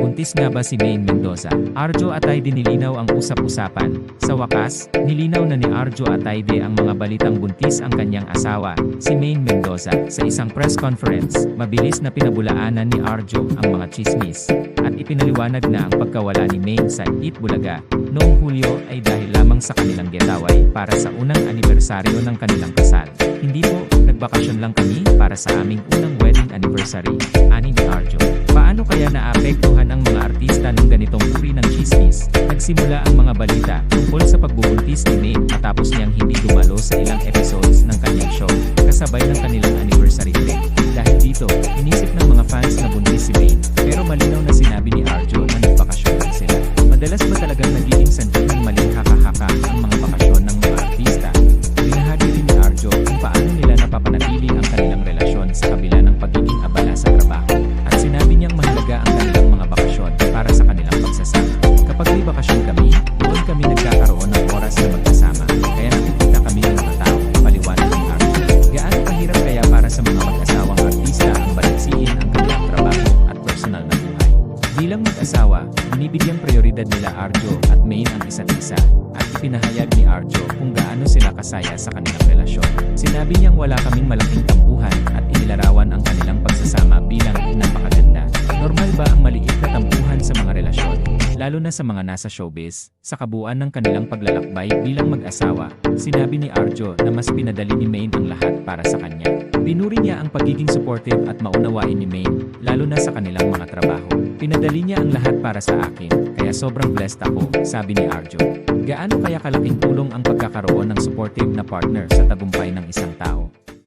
buntis nga ba si Maine Mendoza? Arjo Atayde nilinaw ang usap-usapan. Sa wakas, nilinaw na ni Arjo Atayde ang mga balitang buntis ang kanyang asawa, si Maine Mendoza. Sa isang press conference, mabilis na pinabulaanan ni Arjo ang mga chismis. At ipinaliwanag na ang pagkawala ni Maine sa Eat Bulaga noong Hulyo ay dahil lamang sa kanilang getaway para sa unang anibersaryo ng kanilang kasal. Hindi po, nagbakasyon lang kami para sa aming unang wedding anniversary, ani ni Arjo. Nagsimula ang mga balita tungkol sa pagbubuntis ni Maine matapos niyang hindi dumalo sa ilang episodes ng kanyang show, kasabay ng kanilang anniversary trip. Dahil dito, inisip Bilang mag-asawa, binibigyang prioridad nila Arjo at Maine ang isa't isa at ipinahayag ni Arjo kung gaano sila kasaya sa kanilang relasyon. Sinabi niyang wala kaming malaking tampuhan at inilarawan ang kanilang pagsasama bilang napakaganda. Normal ba ang maliit na tampuhan sa mga relasyon? Lalo na sa mga nasa showbiz, sa kabuuan ng kanilang paglalakbay bilang mag-asawa, sinabi ni Arjo na mas pinadali ni Maine ang lahat para sa kanya. Pinuri niya ang pagiging supportive at maunawain ni Maine, lalo na sa kanilang mga trabaho. Pinadali niya ang lahat para sa akin, kaya sobrang blessed ako, sabi ni Arjo. Gaano kaya kalaking tulong ang pagkakaroon ng supportive na partner sa tagumpay ng isang tao?